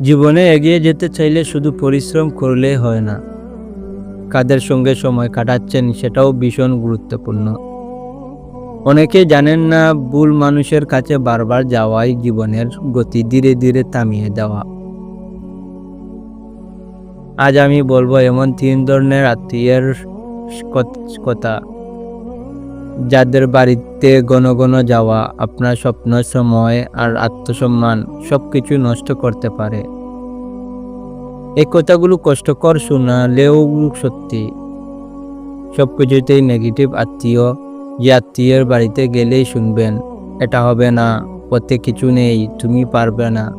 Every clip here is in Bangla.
জীবনে এগিয়ে যেতে চাইলে শুধু পরিশ্রম করলেই হয় না। কাদের সঙ্গে সময় কাটাচ্ছেন সেটাও ভীষণ গুরুত্বপূর্ণ। অনেকে জানেন না, ভুল মানুষের কাছে বারবার যাওয়াই জীবনের গতি ধীরে ধীরে থামিয়ে দেওয়া। আজ আমি বলব, এমন তিন ধরনের আত্মীয়ের কথা। যাদের বাড়িতে ঘন ঘন যাওয়া আপনার স্বপ্ন, সময় আর আত্মসম্মান সব কিছু নষ্ট করতে পারে। এই কথাগুলো কষ্টকর শোনালেও সত্যি। সব কিছুতেই নেগেটিভ আত্মীয় যে আত্মীয়ের বাড়িতে গেলেই শুনবেন, এটা হবে না, পথে কিছু নেই, তুমি পারবে না।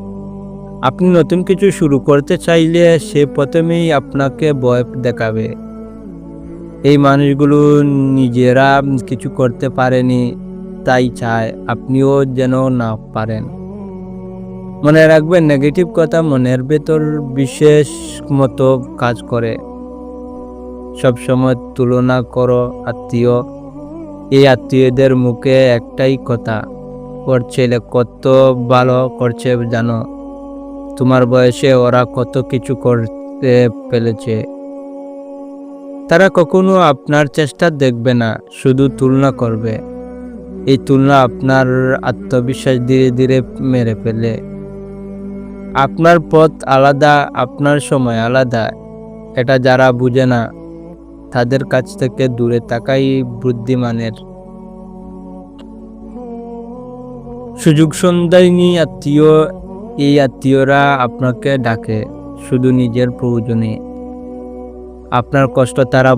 আপনি নতুন কিছু শুরু করতে চাইলে সে প্রথমেই আপনাকে ভয় দেখাবে। এই মানুষগুলো নিজেরা কিছু করতে পারেনি, তাই চায় আপনিও যেন না পারেন। মনে রাখবেন নেগেটিভ কথা মনের ভেতর বিশেষ মতো কাজ করে। সবসময় তুলনা করো, আত্মীয়। এই আত্মীয়দের মুখে একটাই কথা, ওর ছেলে কত ভালো করছে জানো। তোমার বয়সে ওরা কত কিছু করতে ফেলেছে তারা কখনো আপনার চেষ্টা দেখবে না, শুধু তুলনা করবে। এই তুলনা আপনার আত্মবিশ্বাস ধীরে ধীরে মেরে ফেলে। আপনার পথ আলাদা, আপনার সময় আলাদা। এটা যারা বুঝে না, তাদের কাছ থেকে দূরে তাকাই বুদ্ধিমানের। সুযোগ সন্ধানী আত্মীয়, এই আত্মীয়রা আপনাকে ডাকে, শুধু নিজের প্রয়োজনে। আপনার কষ্ট, তারা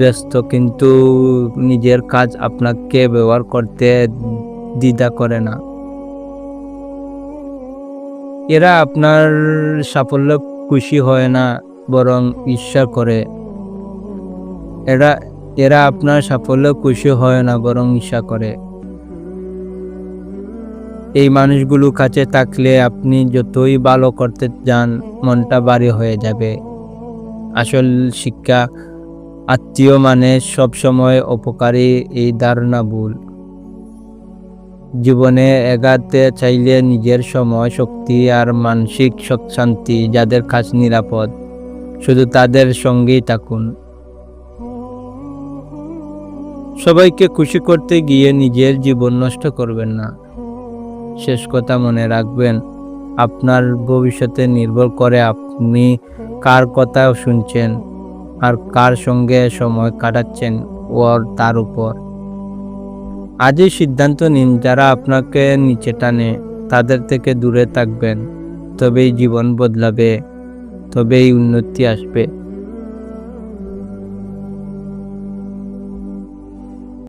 ব্যস্ত, কিন্তু নিজের কাজ আপনাকে ব্যবহার করতে দ্বিধা করে না। এরা আপনার সাফল্য খুশি হয় না, বরং ঈর্ষা করে। এরা এরা আপনার সাফল্য খুশি হয় না, বরং ঈর্ষা করে। এই মানুষগুলো কাছে থাকলে আপনি যতই ভালো করতে যান, মনটা ভারী হয়ে যাবে। আসল শিক্ষা, আত্মীয় মানে সবসময় অপকারী, এই ধারণা ভুল। জীবনে এগাতে চাইলে নিজের সময়, শক্তি আর মানসিক সক- শান্তি যাদের কাছ নিরাপদ, শুধু তাদের সঙ্গেই থাকুন। সবাইকে খুশি করতে গিয়ে নিজের জীবন নষ্ট করবেন না। শেষ কথা মনে রাখবেন, আপনার ভবিষ্যতে নির্ভর করে আপনি কার কথা শুনছেন আর কার সঙ্গে সময় কাটাচ্ছেন ওর তার উপর। আজই সিদ্ধান্ত নিন যারা আপনাকে নিচে টানে, তাদের থেকে দূরে থাকবেন, তবেই জীবন বদলাবে, তবেই উন্নতি আসবে।